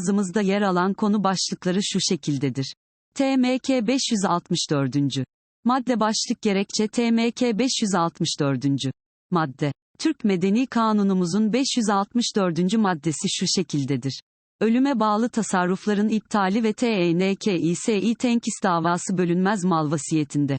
yazımızda yer alan konu başlıkları şu şekildedir. TMK 564. Madde başlık gerekçe TMK 564. Madde. Türk Medeni Kanunumuzun 564. maddesi şu şekildedir. Ölüme bağlı tasarrufların iptali ve E TENKİSİ tenkis davası bölünmez mal vasiyetinde.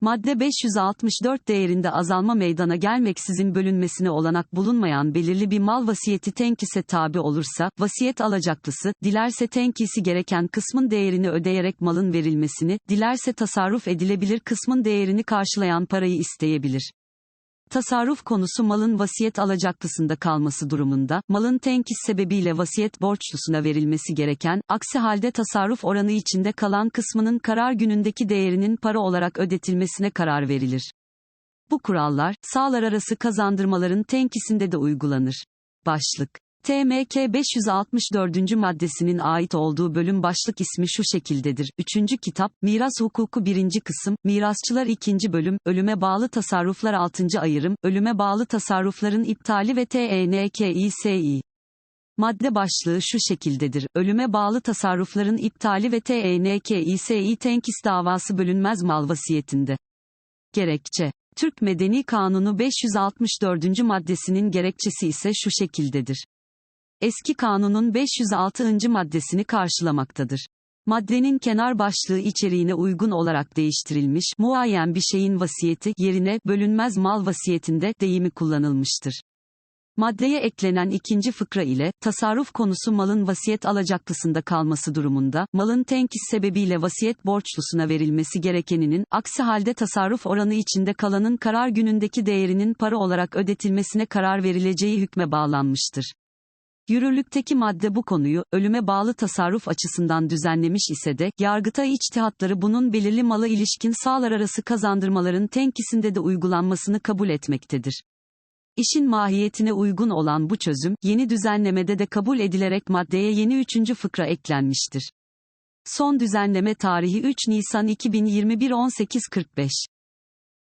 Madde 564 değerinde azalma meydana gelmeksizin bölünmesine olanak bulunmayan belirli bir mal vasiyeti tenkise tabi olursa, vasiyet alacaklısı, dilerse tenkisi gereken kısmın değerini ödeyerek malın verilmesini, dilerse tasarruf edilebilir kısmın değerini karşılayan parayı isteyebilir. Tasarruf konusu malın vasiyet alacaklısında kalması durumunda, malın tenkis sebebiyle vasiyet borçlusuna verilmesi gereken, aksi halde tasarruf oranı içinde kalan kısmının karar günündeki değerinin para olarak ödetilmesine karar verilir. Bu kurallar, sağlar arası kazandırmaların tenkisinde de uygulanır. Başlık TMK 564. maddesinin ait olduğu bölüm başlık ismi şu şekildedir. 3. kitap, Miras Hukuku 1. kısım, Mirasçılar 2. bölüm, Ölüme bağlı tasarruflar 6. ayırım, Ölüme bağlı tasarrufların iptali ve TENKİSİ. Madde başlığı şu şekildedir. Ölüme bağlı tasarrufların iptali ve TENKİSİ tenkis davası bölünmez mal vasiyetinde. Gerekçe Türk Medeni Kanunu 564. maddesinin gerekçesi ise şu şekildedir. Eski kanunun 506. maddesini karşılamaktadır. Maddenin kenar başlığı içeriğine uygun olarak değiştirilmiş, muayyen bir şeyin vasiyeti yerine bölünmez mal vasiyetinde deyimi kullanılmıştır. Maddeye eklenen ikinci fıkra ile, tasarruf konusu malın vasiyet alacaklısında kalması durumunda, malın tenkis sebebiyle vasiyet borçlusuna verilmesi gerekeninin, aksi halde tasarruf oranı içinde kalanın karar günündeki değerinin para olarak ödetilmesine karar verileceği hükme bağlanmıştır. Yürürlükteki madde bu konuyu, ölüme bağlı tasarruf açısından düzenlemiş ise de, Yargıtay içtihatları bunun belirli mala ilişkin sağlar arası kazandırmaların tenkisinde de uygulanmasını kabul etmektedir. İşin mahiyetine uygun olan bu çözüm, yeni düzenlemede de kabul edilerek maddeye yeni üçüncü fıkra eklenmiştir. Son düzenleme tarihi 3 Nisan 2021 18.45.